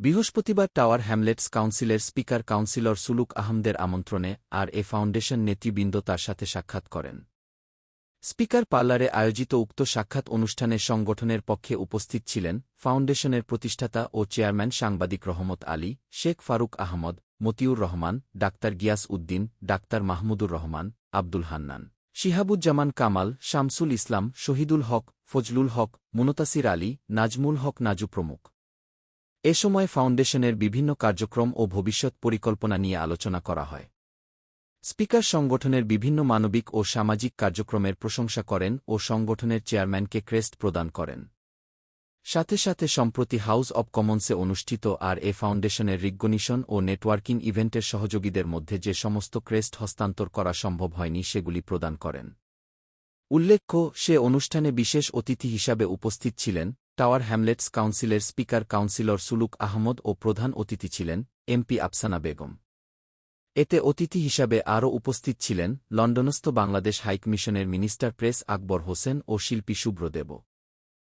বৃহস্পতিবার tower Hamlets কাউন্সিলের speaker councillor Suluk আহমদের আমন্ত্রণে আর এ ফাউন্ডেশন নেতৃবৃন্দ তার সাথে সাক্ষাৎ করেন। স্পিকার পার্লারে আয়োজিত উক্ত সাক্ষাৎ অনুষ্ঠানে সংগঠনের পক্ষে উপস্থিত ছিলেন ফাউন্ডেশনের প্রতিষ্ঠাতা ও চেয়ারম্যান সাংবাদিক রহমত আলী, শেখ ফারুক আহমদ, মতিউর রহমান, ডাক্তার গিয়াস উদ্দিন, ডাক্তার মাহমুদুর রহমান, আব্দুল হান্নান, শিহাবুজ্জামান কামাল, শামসুল ইসলাম, শহীদুল হক, ফজলুল হক, মুনতাসির আলী, নাজমুল হক নাজু প্রমুখ। এ সময় ফাউন্ডেশনের বিভিন্ন কার্যক্রম ও ভবিষ্যৎ পরিকল্পনা নিয়ে আলোচনা করা হয়। স্পিকার সংগঠনের বিভিন্ন মানবিক ও সামাজিক কার্যক্রমের প্রশংসা করেন ও সংগঠনের চেয়ারম্যানকে ক্রেস্ট প্রদান করেন। সাথে সাথে সম্প্রতি হাউস অব কমন্সে অনুষ্ঠিত আর এ ফাউন্ডেশনের রিকগনিশন ও নেটওয়ার্কিং ইভেন্টের সহযোগীদের মধ্যে যে সমস্ত ক্রেস্ট হস্তান্তর করা সম্ভব হয়নি সেগুলি প্রদান করেন। উল্লেখ্য, সে অনুষ্ঠানে বিশেষ অতিথি হিসাবে উপস্থিত ছিলেন টাওয়ার হ্যামলেটস কাউন্সিলের স্পিকার কাউন্সিলর সুলুক আহমদ ও প্রধান অতিথি ছিলেন এমপি আফসানা বেগম। এতে অতিথি হিসাবে আরও উপস্থিত ছিলেন লন্ডনস্থ বাংলাদেশ হাইকমিশনের মিনিস্টার প্রেস আকবর হোসেন ও শিল্পী শুভ্রদেব